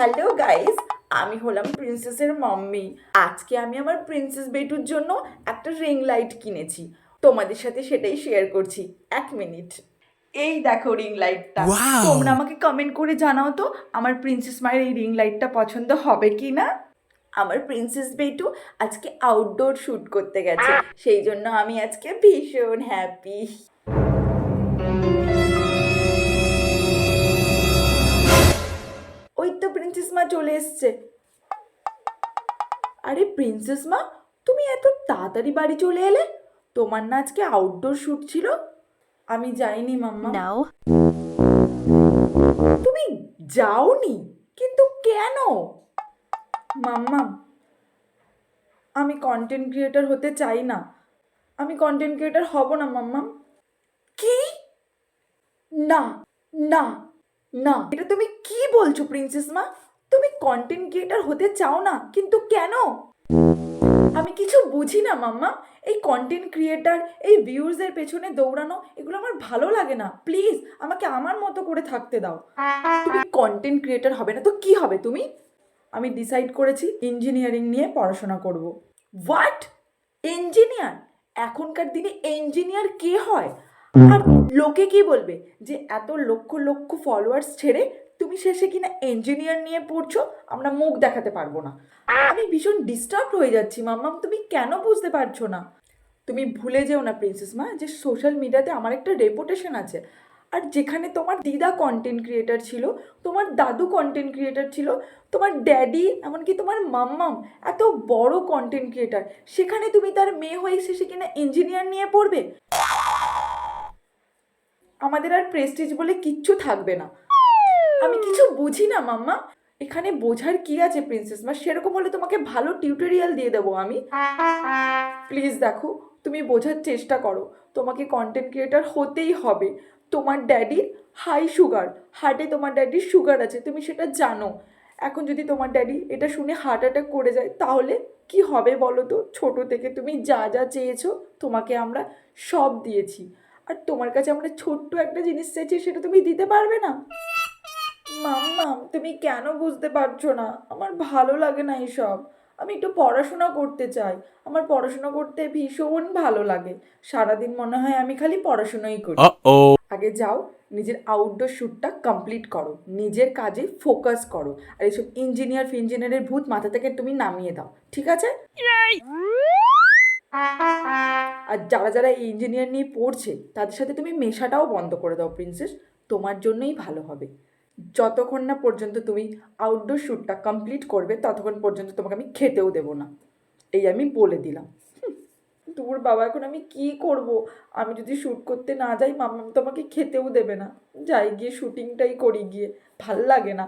Hello guys আমি হলাম প্রিন্সেসের mummy. আজকে আমি আমার প্রিন্সেস বেটুর জন্য একটা রিং লাইট কিনেছি। তোমাদের সাথে সেটাই শেয়ার করছি। এক মিনিট। এই দেখো রিং লাইটটা। তোমরা আমাকে কমেন্ট করে জানাও তো আমার প্রিন্সেস মায়ের এই রিং লাইটটা পছন্দ হবে কি না আমার প্রিন্সেস বেটু আজকে আউটডোর শ্যুট করতে গেছে। সেই জন্য আমি আজকে ভীষণ হ্যাপি মা চলে এসছে। আরে প্রিন্সেস মা তুমি এত তাড়াতাড়ি বাড়ি চলে এলে? তোমার না আজকে আউটডোর শ্যুট ছিল। আমি যাইনি মাম্মা। নাও। তুমি যাওনি? কিন্তু কেন? মাম্মা আমি কন্টেন্ট ক্রিয়েটর হতে চাই না। আমি কন্টেন্ট ক্রিয়েটর হব না মাম্মা। কি? না না না। এটা তুমি কি বলছো প্রিন্সেস মা? তুমি কন্টেন্ট ক্রিয়েটার হতে চাও না কিন্তু কেন? আমি কিছু বুঝি না মাম্মা। এই কন্টেন্ট ক্রিয়েটার এই ভিউজের পেছনে দৌড়ানো এগুলো আমার ভালো লাগে না। প্লিজ আমাকে আমার মতো করে থাকতে দাও। তুমি কন্টেন্ট ক্রিয়েটার হবে না তো কি হবে তুমি? আমি ডিসাইড করেছি ইঞ্জিনিয়ারিং নিয়ে পড়াশোনা করব। হোয়াট ইঞ্জিনিয়ার এখনকার দিনে ইঞ্জিনিয়ার কে হয়? আর লোকে কি বলবে যে এত লক্ষ লক্ষ ফলোয়ার্স ছেড়ে তুমি শেষে কিনা ইঞ্জিনিয়ার নিয়ে পড়ছো, আমরা মুখ দেখাতে পারব না। আমি ভীষণ ডিস্টার্ব হয়ে যাচ্ছি, মাম্মাম, তুমি কেন বুঝতে পারছ না? তুমি ভুলে যেও না প্রিন্সেস মা, যে সোশ্যাল মিডিয়াতে আমার একটা রেপুটেশন আছে। আর যেখানে তোমার দিদা কন্টেন্ট ক্রিয়েটার ছিল, তোমার দাদু কন্টেন্ট ক্রিয়েটার ছিল, তোমার ড্যাডি এমনকি তোমার মাম্মাম, এত বড় কন্টেন্ট ক্রিয়েটার সেখানে তুমি তার মেয়ে হয়ে শেষে কিনা ইঞ্জিনিয়ার নিয়ে পড়বে? আমাদের আর প্রেস্টিজ বলে কিচ্ছু থাকবে না। আমি কিছু বুঝি না, মাম্মা। এখানে বোঝার কি আছে প্রিন্সেস মা সেরকম হলে তোমাকে ভালো টিউটোরিয়াল দিয়ে দেবো আমি। প্লিজ দেখো, তুমি বোঝার চেষ্টা করো। তোমাকে কন্টেন্ট ক্রিয়েটার হতেই হবে। তোমার ড্যাডির হাই সুগার হার্টে তোমার ড্যাডির সুগার আছে, তুমি সেটা জানো। এখন যদি তোমার ড্যাডি এটা শুনে হার্ট অ্যাটাক করে যায়, তাহলে কি হবে বলো তো? ছোটো থেকে তুমি যা যা চেয়েছো, তোমাকে আমরা সব দিয়েছি। আর তোমার কাছে আমরা ছোট্ট একটা জিনিস চেয়েছি, সেটা তুমি দিতে পারবে না? মাম্মাম তুমি কেন বুঝতে পারছ না? আমার ভালো লাগে না এইসব আমি একটু পড়াশোনা করতে চাই। আমার পড়াশোনা করতে ভীষণ ভালো লাগে। সারাদিন মনে হয় আমি খালি পড়াশোনাই করি. আগে যাও নিজের আউটডোর শ্যুটটা কমপ্লিট করো। নিজের কাজে ফোকাস করো। আর এইসব ইঞ্জিনিয়ার ফিঞ্জিনিয়ারের ভূত মাথা থেকে তুমি নামিয়ে দাও। ঠিক আছে? আর যারা যারা ইঞ্জিনিয়ার নিয়ে পড়ছে তাদের সাথে তুমি মেশাটাও বন্ধ করে দাও প্রিন্সেস তোমার জন্যই ভালো হবে। যতক্ষণ না পর্যন্ত তুমি আউটডোর শ্যুটটা কমপ্লিট করবে, ততক্ষণ পর্যন্ত তোমাকে আমি খেতেও দেবো না। এই আমি বলে দিলাম। দূর বাবা এখন আমি কি করব? আমি যদি শ্যুট করতে না যাই মাম্মা তোমাকে খেতেও দেবে না। যাই গিয়ে শ্যুটিংটাই করি গিয়ে, ভালো লাগে না।